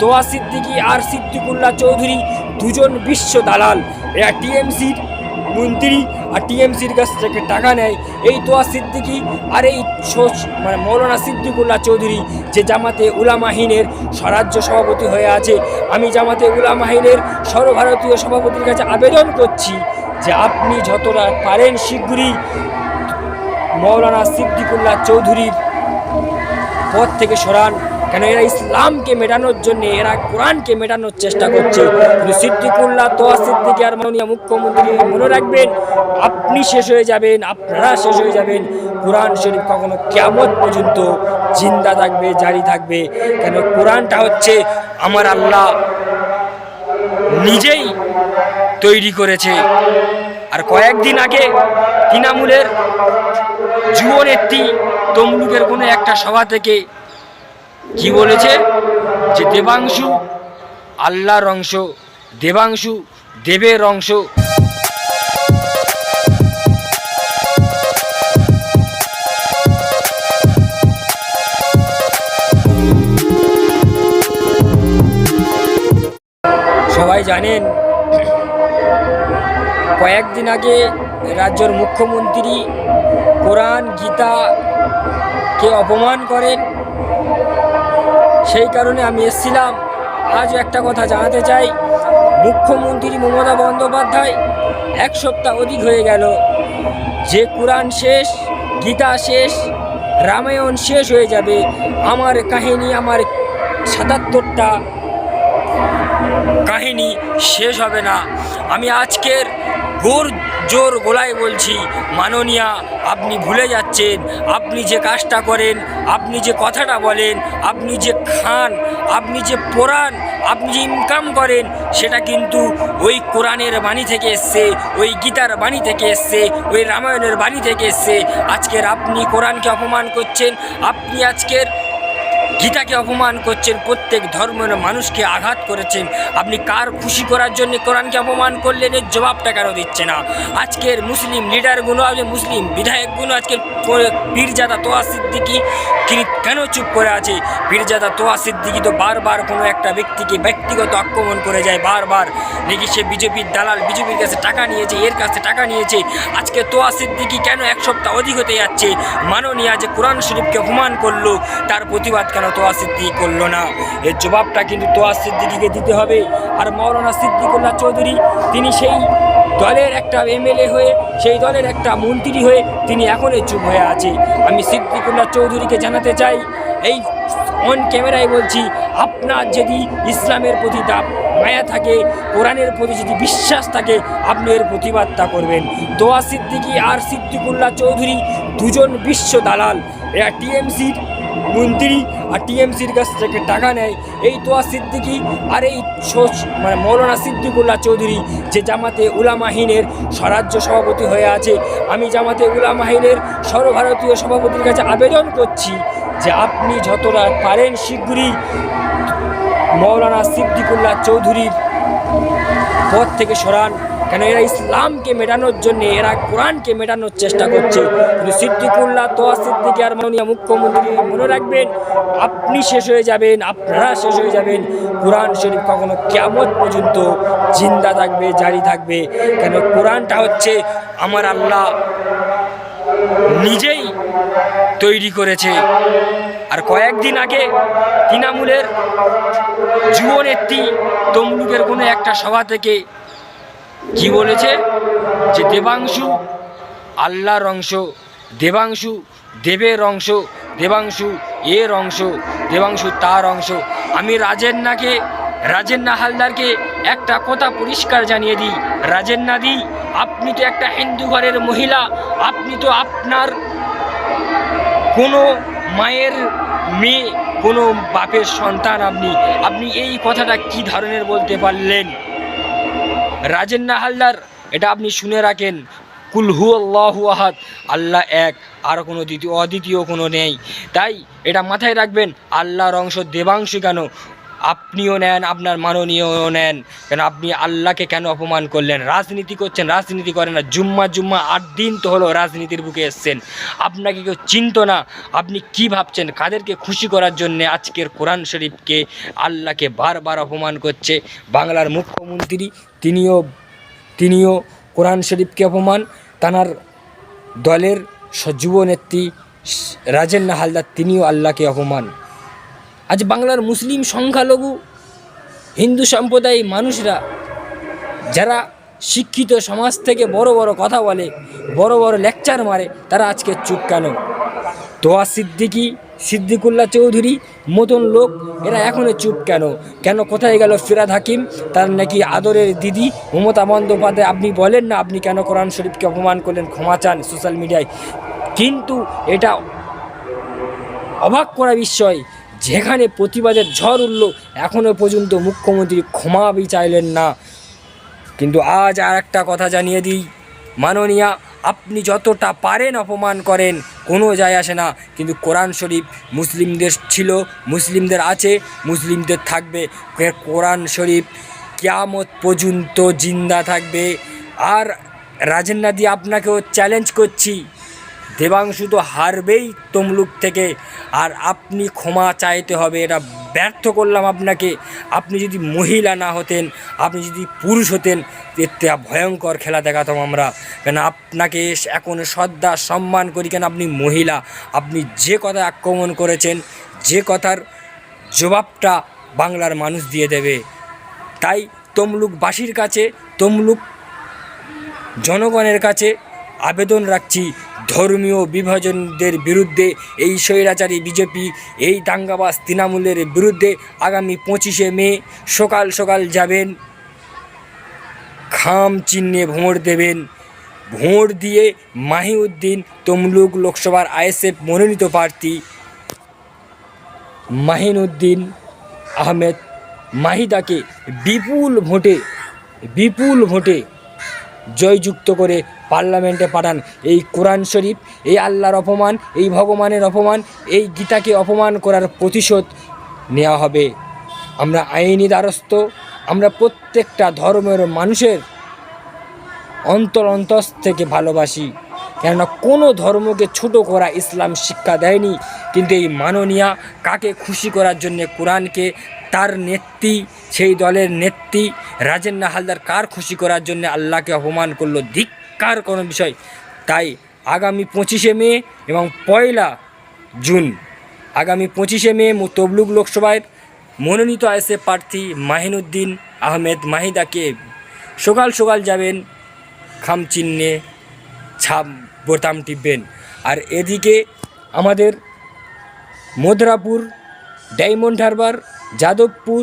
তোয়া সিদ্দিকী আর সিদ্দিকুল্লাহ চৌধুরী, দুজন বিশ্ব দালাল। এরা টিএমসির মন্ত্রী আর টিএমসির কাছ থেকে টাকা নেয়। এই তোয়া সিদ্দিকী আর এই মানে মৌলানা সিদ্দিকুল্লাহ চৌধুরী যে জামাতে উলামাহিনের স্বরাজ্য সভাপতি হয়ে আছে, আমি জামাতে উলামাহিনের সর্বভারতীয় সভাপতির কাছে আবেদন করছি যে আপনি যতটা পারেন শীঘ্রই মৌলানা সিদ্দিকুল্লাহ চৌধুরীর পথ থেকে সরান। কেন এরা ইসলামকে মেটানোর জন্য, এরা কোরআনকে মেটানোর চেষ্টা করছে। সিদ্দিকুল্লাহ তোয়া সিদ্দিকি আর মাননীয় মুখ্যমন্ত্রী মনে রাখবেন, আপনি শেষ হয়ে যাবেন, আপনারা শেষ হয়ে যাবেন। কোরআন শরীফ কখনো কেমন পর্যন্ত জিন্দা থাকবে, জারি থাকবে। কেন কোরআনটা হচ্ছে আমার আল্লাহ নিজেই তৈরি করেছে। আর কয়েকদিন আগে তৃণমূলের যুব নেত্রী তমলুকের কোনো একটা সভা থেকে কি বলেছে? যে দেবাংশু আল্লাহর অংশ, দেবাংশু দেবের অংশ। সবাই জানেন, কয়েকদিন আগে রাজ্যের মুখ্যমন্ত্রী কোরআন গীতাকে অপমান করেন? সেই কারণে আমি এসেছিলাম। আজ একটা কথা জানাতে চাই। মুখ্যমন্ত্রী মমতা বন্দ্যোপাধ্যায় এক সপ্তাহ অধিক হয়ে গেল। যে কোরআন শেষ, গীতা শেষ, রামায়ণ শেষ হয়ে যাবে। আমার কাহিনী, আমার সাতাত্তরটা কাহিনী শেষ হবে না। আমি আজকের গোর জোর গোলায় বলছি, মাননীয়া, আপনি ভুলে যাচ্ছেন, আপনি যে কাজটা করেন, আপনি যে কথাটা বলেন, আপনি যে খান, আপনি যে পড়ান, আপনি যে ইনকাম করেন, সেটা কিন্তু ওই কোরআনের বাণী থেকে এসছে, ওই গীতার বাণী থেকে এসছে, ওই রামায়ণের বাণী থেকে এসছে। আজকের আপনি কোরআনকে অপমান করছেন, আপনি আজকের গীতাকে অপমান করছেন, প্রত্যেক ধর্মের মানুষকে আঘাত করেছেন। আপনি কার খুশি করার জন্য কোরআনকে অপমান করলেন? এর জবাবটা কেন দিচ্ছে না। আজকের মুসলিম লিডারগুলো, আজকে মুসলিম বিধায়কগুলো, আজকের পীরজাদা তোয়া সিদ্দিকি কেন চুপ করে আছে? পীরজাদা তোয়া সিদ্দিকি তো বারবার কোনো একটা ব্যক্তিকে ব্যক্তিগত আক্রমণ করে যায়, বারবার। নাকি সে বিজেপির দালাল বিজেপির কাছে টাকা নিয়েছে, এর কাছে টাকা নিয়েছে? আজকে তোয়া সিদ্দিকি কেন এক সপ্তাহ অধিক হতে যাচ্ছে? মাননীয় যে কোরআন শরীফকে অপমান করল, তার প্রতিবাদ কেন তোয়া সিদ্দিকি করল না? এর জবাবটা কিন্তু তোয়া সিদ্দিকিকে দিতে হবে। আর মৌলানা সিদ্দিকুল্লাহ চৌধুরী, তিনি সেই দলের একটা এমএলএ হয়ে, সেই দলের একটা মন্ত্রী হয়ে তিনি এখনই চুপ হয়ে আছে। আমি সিদ্দিকুল্লাহ চৌধুরীকে জানাতে চাই, এই অন ক্যামেরায় বলছি, আপনার যদি ইসলামের প্রতি দা- মায়া থাকে, কোরআনের প্রতি যদি বিশ্বাস থাকে, আপনি এর প্রতিবাদটা করবেন। দোয়া সিদ্দিকি আর সিদ্দিকুল্লাহ চৌধুরী দুজন বিশ্ব দালাল। এরা টিএমসির মন্ত্রী আর টিএমসির কাছ থেকে টাকা নেয়। এই তোয়া সিদ্দিকি আর এই মানে মৌলানা সিদ্দিকুল্লাহ চৌধুরী যে জামাতে উলামাহিনের স্বরাজ্য সভাপতি হয়ে আছে, আমি জামাতে উলামাহিনের সর্বভারতীয় সভাপতির কাছে আবেদন করছি যে আপনি যতটা পারেন শীঘ্রই মৌলানা সিদ্দিকুল্লাহ চৌধুরীর পথ থেকে সরান। কেন এরা ইসলামকে মেটানোর জন্য, এরা কোরআনকে মেটানোর চেষ্টা করছে। কিন্তু সিদ্দিকুল্লাহ তোয়া সিদ্দিকি আর মাননীয় মুখ্যমন্ত্রী, মনে রাখবেন, আপনি শেষ হয়ে যাবেন, আপনারা শেষ হয়ে যাবেন। কোরআন শরীফ কখনো কেমন পর্যন্ত জিন্দা থাকবে, জারি থাকবে। কেন কোরআনটা হচ্ছে আমার আল্লাহ নিজেই তৈরি করেছে। আর কয়েকদিন আগে তৃণমূলের যুব নেত্রী তমলুকের কোনো একটা সভা থেকে কি বলেছে? যে দেবাংশু আল্লাহর অংশ, দেবাংশু দেবের অংশ, দেবাংশু এর অংশ, দেবাংশু তার অংশ। আমি রাজেন্নাকে, রাজেন্না হালদারকে একটা কথা পরিষ্কার জানিয়ে দিই। রাজেন্না দি, আপনি তো একটা হিন্দু ঘরের মহিলা, আপনি তো আপনার কোনো মায়ের মেয়ে, কোনো বাপের সন্তান আপনি। আপনি এই কথাটা কি ধরনের বলতে পারলেন? রাজেন্না হালদার, এটা আপনি শুনে রাখেন। কুলহু আল্লাহু আহাদ, আল্লাহ এক, আর কোনো দ্বিতীয়, অদ্বিতীয় কোনো নেই। তাই এটা মাথায় রাখবেন, আল্লাহর অংশ দেবাংশী কেন? আপনিও নেন, আপনার মাননীয়ও নেন। কেন আপনি আল্লাহকে কেন অপমান করলেন? রাজনীতি করছেন, রাজনীতি করেন না। জুম্মা জুম্মা, আট দিন তো হলো রাজনীতির বুকে এসছেন। আপনাকে কেউ চিনত না। আপনি কি ভাবছেন? কাদেরকে খুশি করার জন্য আজকের কোরআন শরীফকে আল্লাহকে বারবার অপমান করছে? বাংলার মুখ্যমন্ত্রী, তিনিও তিনিও কোরআন শরীফকে অপমান। তানার দলের যুবনেত্রী স- রাজেন্না হালদার তিনিও আল্লাহকে অপমান। আজ বাংলার মুসলিম সংখ্যালঘু, হিন্দু সম্প্রদায় মানুষরা, যারা শিক্ষিত সমাজ থেকে বড় বড় কথা বলে, বড় বড় লেকচার মারে, তারা আজকে চুপ কেন? তোয়া সিদ্দিকি, সিদ্দিকুল্লাহ চৌধুরী মতন লোক, এরা এখনও চুপ কেন? কেন কোথায় গেল ফিরাদ হাকিম? তার নাকি আদরের দিদি মমতা বন্দ্যোপাধ্যায়, আপনি বলেন না আপনি কেন কোরআন শরীফকে অপমান করলেন? ক্ষমা চান সোশ্যাল মিডিয়ায়। কিন্তু এটা অবাক করা বিষয় যেখানে প্রতিবাদের ঝড় উঠল এখনও পর্যন্ত মুখ্যমন্ত্রী ক্ষমাবি চাইলেন না। কিন্তু আজ আর একটা কথা জানিয়ে দিই। মাননীয়া, আপনি যতটা পারেন অপমান করেন, কোনো যায় আসে না। কিন্তু কোরআন শরীফ মুসলিমদের ছিল, মুসলিমদের আছে, মুসলিমদের থাকবে। কোরআন শরীফ কিয়ামত পর্যন্ত জিন্দা থাকবে। আর রাজেন্না দিয়ে আপনাকেও চ্যালেঞ্জ করছি। দেবাংশু তো হারবেই তমলুক থেকে। আর আপনি ক্ষমা চাইতে হবে, এটা ব্যর্থ করলাম আপনাকে। আপনি যদি মহিলা না হতেন, আপনি যদি পুরুষ হতেন, এতে ভয়ঙ্কর খেলা দেখাতাম আমরা। কেন আপনাকে এখন শ্রদ্ধা, সম্মান করি, কেন আপনি মহিলা। আপনি যে কথা আক্রমণ করেছেন, যে কথার জবাবটা বাংলার মানুষ দিয়ে দেবে। তাই তমলুকবাসীর কাছে, তমলুক জনগণের কাছে আবেদন রাখছি। ধর্মীয় বিভাজনদের বিরুদ্ধে এই স্বৈরাচারী বিজেপি, এই দাঙ্গাবাস তৃণমূলের বিরুদ্ধে আগামী পঁচিশে মে সকাল সকাল যাবেন। খাম চিহ্নে ভোট দেবেন। ভোট দিয়ে মাহিউদ্দিন তমলুক লোকসভার আইএসএফ মনোনীত প্রার্থী মাহিনুদ্দিন আহমেদ মাহিদাকে বিপুল ভোটে বিপুল ভোটে জয়যুক্ত করে পার্লামেন্টে পাঠান। এই কোরআন শরীফ, এই আল্লাহর অপমান, এই ভগবানের অপমান, এই গীতাকে অপমান করার প্রতিশোধ নেওয়া হবে। আমরা আইনি দ্বারস্থ, আমরা প্রত্যেকটা ধর্মের মানুষের অন্তর অন্তস থেকে ভালোবাসি। কেননা কোনো ধর্মকে ছোট করা ইসলাম শিক্ষা দেয়নি, কিন্তু এই মাননীয়া কাকে খুশি করার জন্য কোরআনকে তার নেত্রী সেই দলের নেত্রী রাজেন্না হালদার কার খুশি করার জন্য আল্লাহকে অপমান করল? ধিক্কার কোনো বিষয়। তাই আগামী পঁচিশে মে এবং পয়লা জুন, আগামী পঁচিশে মে তমলুক লোকসভায় মনোনীত আইসে প্রার্থী মাহিনুদ্দিন আহমেদ মাহিদাকে সকাল সকাল যাবেন খাম চিহ্নে ছাপ বোতাম টিপবেন। আর এদিকে আমাদের মধুরাপুর ডায়মন্ড হারবার, যাদবপুর